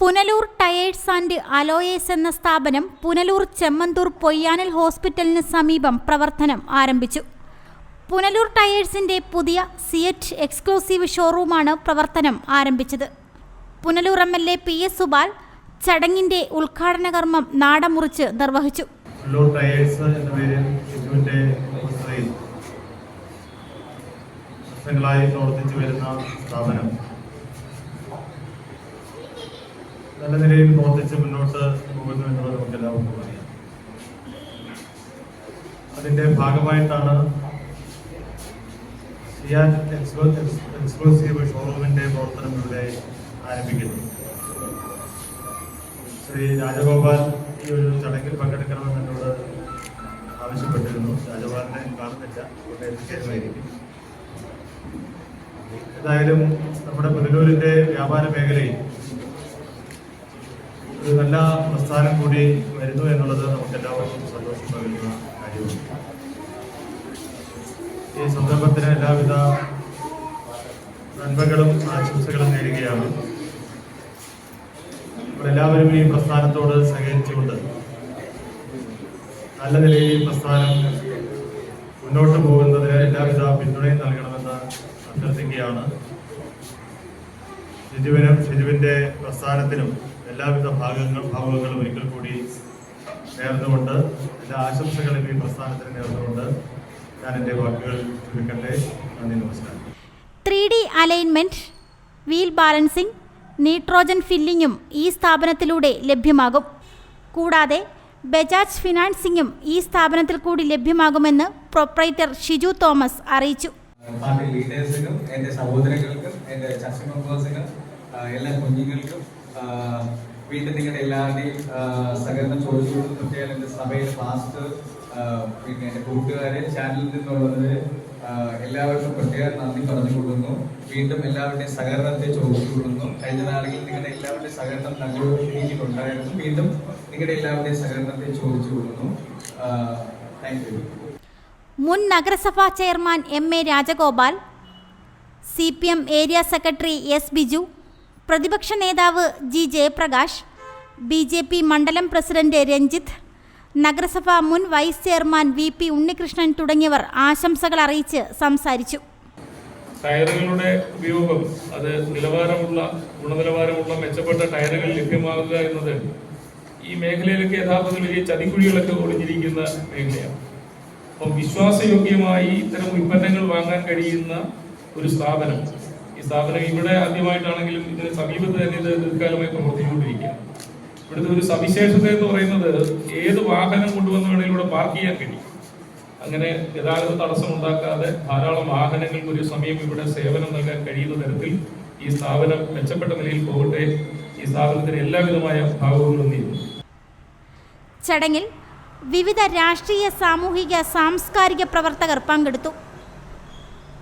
Punalur tyres and അലോയേസ് എന്ന സ്ഥാപനം പുനലൂർ ചെമ്മന്തൂർ പൊയ്യാനൽ ഹോസ്പിറ്റലിന് സമീപം പ്രവർത്തനം ആരംഭിച്ചു. പുനലൂർ ടയേഴ്സിന്റെ പുതിയ സിയറ്റ് എക്സ്ക്ലൂസീവ് ഷോറൂമാണ് പ്രവർത്തനം ആരംഭിച്ചത്. Punalur M L A P S Subal ചടങ്ങിന്റെ ഉദ്ഘാടന കർമ്മം നാടമുറിച്ച് നിർവഹിച്ചു. സ്ഥാപനം. നല്ല നിലയിൽ പ്രവർത്തിച്ച് മുന്നോട്ട് പോകുന്നു എന്നുള്ളത് നമുക്ക് എല്ലാവർക്കും അറിയാം. അതിന്റെ ഭാഗമായിട്ടാണ് എക്സ്ക്ലൂസീവ് ഷോറൂമിന്റെ പ്രവർത്തനം ഇവിടെ ആരംഭിക്കുന്നത്. ശ്രീ രാജഗോപാൽ ഈ ഒരു ചടങ്ങിൽ പങ്കെടുക്കണമെന്ന് എന്നോട് ആവശ്യപ്പെട്ടിരുന്നു. രാജഗോപാലിനെ കാണുന്നില്ല. ഏതായാലും നമ്മുടെ പുനലൂരിന്റെ വ്യാപാര മേഖലയിൽ ഒരു നല്ല പ്രസ്ഥാനം കൂടി വരുന്നു എന്നുള്ളത് നമുക്ക് എല്ലാവർക്കും സന്തോഷം പകരുന്ന കാര്യമാണ്. ഈ സംരംഭത്തിന് എല്ലാവിധ നന്മകളും ആശംസകളും നേരുകയാണ്. നമ്മളെല്ലാവരും ഈ പ്രസ്ഥാനത്തോട് സഹകരിച്ചുകൊണ്ട് നല്ല നിലയിൽ ഈ പ്രസ്ഥാനം മുന്നോട്ട് പോകുന്നതിന് എല്ലാവിധ പിന്തുണയും നൽകണമെന്ന് അഭ്യർത്ഥിക്കുകയാണ്. ഷിജുവിനും ഷിജുവിന്റെ പ്രസ്ഥാനത്തിനും എല്ലാവിധ ഭാഗങ്ങൾ ഭാവങ്ങളും ഒരിക്കൽ കൂടി നേർന്നുകൊണ്ട് എല്ലാ ആശംസകളും ഈ പ്രസ്ഥാനത്തിന് നേർന്നുകൊണ്ട് ഞാൻ എന്റെ വാക്കുകൾ ചുരുക്കട്ടെ. നന്ദി നമസ്കാരം. Three D alignment wheel balancing nitrogen ഫില്ലിങ്ങും ഈ സ്ഥാപനത്തിലൂടെ ലഭ്യമാകും. കൂടാതെ ബജാജ് ഫിനാൻസിംഗും ഈ സ്ഥാപനത്തിൽ കൂടി ലഭ്യമാകുമെന്ന് പ്രൊപ്രൈറ്റർ ഷിജു തോമസ് അറിയിച്ചു. പാർട്ടി ലീഡേഴ്സിനും എന്റെ സഹോദരങ്ങൾക്കും എന്റെ ചർച്ച മെമ്പേഴ്സിനും എല്ലാ കുഞ്ഞുങ്ങൾക്കും വീണ്ടും നിങ്ങളുടെ എല്ലാവരുടെയും സഹകരണം ചോദിച്ചുകൊണ്ട് പ്രത്യേകം എന്റെ സഭയിൽ ഫാസ്റ്റ് പിന്നെ എന്റെ കൂട്ടുകാരെ ചാനലിൽ നിന്നുള്ളത് എല്ലാവർക്കും പ്രത്യേകം നന്ദി പറഞ്ഞുകൊള്ളുന്നു. വീണ്ടും എല്ലാവരുടെയും സഹകരണത്തെ ചോദിച്ചുകൊള്ളുന്നു. കഴിഞ്ഞ നാളുകളിൽ നിങ്ങളുടെ എല്ലാവരുടെയും സഹകരണം നല്ലൊരു എനിക്കുണ്ടായിരുന്നു വീണ്ടും നിങ്ങളുടെ എല്ലാവരുടെയും സഹകരണത്തെ ചോദിച്ചുകൊള്ളുന്നു. താങ്ക് യു മുൻ നഗരസഭാ chairman M A Rajagopal C P M area secretary S Biju പ്രതിപക്ഷ നേതാവ് G Jayaprakash B J P മണ്ഡലം പ്രസിഡന്റ് രഞ്ജിത്ത് നഗരസഭ മുൻ vice chairman V P Unnikrishnan തുടങ്ങിയവർ ആശംസകൾ അറിയിച്ച് സംസാരിച്ചു. ടയറുകളുടെ ഉപയോഗം അത് നിലവാരമുള്ള ഗുണനിലവാരമുള്ള മെച്ചപ്പെട്ട ടയറുകൾ ലഭ്യമാകുക എന്നത് ഈ മേഖലയിലൊക്കെ യഥാർത്ഥത്തിൽ വലിയ ചതിക്കുഴികളൊക്കെ ഒളിഞ്ഞിരിക്കുന്ന മേഖലയാണ്. അപ്പം വിശ്വാസയോഗ്യമായി ഇത്തരം ഉൽപ്പന്നങ്ങൾ വാങ്ങാൻ കഴിയുന്ന ഒരു സ്ഥാപനം ഈ സ്ഥാപനം ഇവിടെ ആദ്യമായിട്ടാണെങ്കിലും ഇതിന് സമീപത്ത് തന്നെ ഇത് ദീർഘകാലമായി പ്രവർത്തിച്ചുകൊണ്ടിരിക്കുക ഇവിടുത്തെ ഒരു സവിശേഷത എന്ന് പറയുന്നത് ഏത് വാഹനം കൊണ്ടുവന്ന് വേണമെങ്കിലും ഇവിടെ പാർക്ക് ചെയ്യാൻ കഴിയും. അങ്ങനെ ഗതാഗത തടസ്സം ഉണ്ടാക്കാതെ ധാരാളം വാഹനങ്ങൾക്ക് ഒരു സമയം ഇവിടെ സേവനം നൽകാൻ കഴിയുന്ന തരത്തിൽ ഈ സ്ഥാപനം മെച്ചപ്പെട്ട നിലയിൽ പോകട്ടെ. ഈ സ്ഥാപനത്തിന് എല്ലാവിധമായ ഭാഗവും ചടങ്ങിൽ വിവിധ രാഷ്ട്രീയ സാമൂഹിക സാംസ്കാരിക പ്രവർത്തകർ പങ്കെടുത്തു.